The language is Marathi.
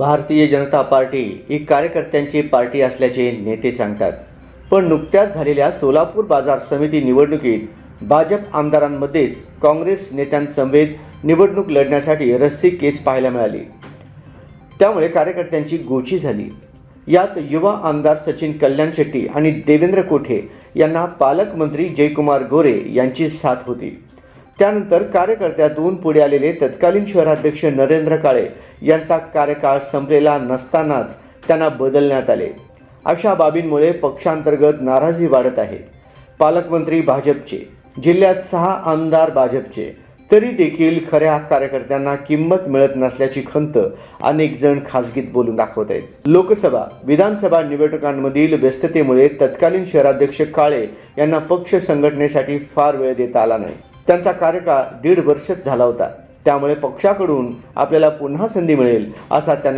भारतीय जनता पार्टी ही कार्यकर्त्यांची पार्टी असल्याचे नेते सांगतात. पण नुकत्याच झालेल्या सोलापूर बाजार समिती निवडणुकीत भाजप आमदारांमध्येच काँग्रेस नेत्यांसमवेत निवडणूक लढण्यासाठी रस्सी केच पाहायला मिळाली. त्यामुळे कार्यकर्त्यांची गोची झाली. यात युवा आमदार सचिन कल्याण शेट्टी आणि देवेंद्र कोठे यांना पालकमंत्री जयकुमार गोरे यांची साथ होती. त्यानंतर कार्यकर्त्यातून पुढे आलेले तत्कालीन शहराध्यक्ष नरेंद्र काळे यांचा कार्यकाळ संपलेला नसतानाच त्यांना बदलण्यात आले. अशा बाबींमुळे पक्षांतर्गत नाराजी वाढत आहे. पालकमंत्री भाजपचे जिल्ह्यात सहा आमदार भाजपचे तरी देखील खऱ्या कार्यकर्त्यांना किंमत मिळत नसल्याची खंत अनेक जण खासगीत बोलून दाखवत आहेत. लोकसभा विधानसभा निवडणुकांमधील व्यस्ततेमुळे तत्कालीन शहराध्यक्ष काळे यांना पक्ष संघटनेसाठी फार वेळ देता आला नाही. त्यांचा कार्यकाळ दीड वर्षच झाला होता. त्यामुळे पक्षाकडून आपल्याला पुन्हा संधी मिळेल असा त्यांना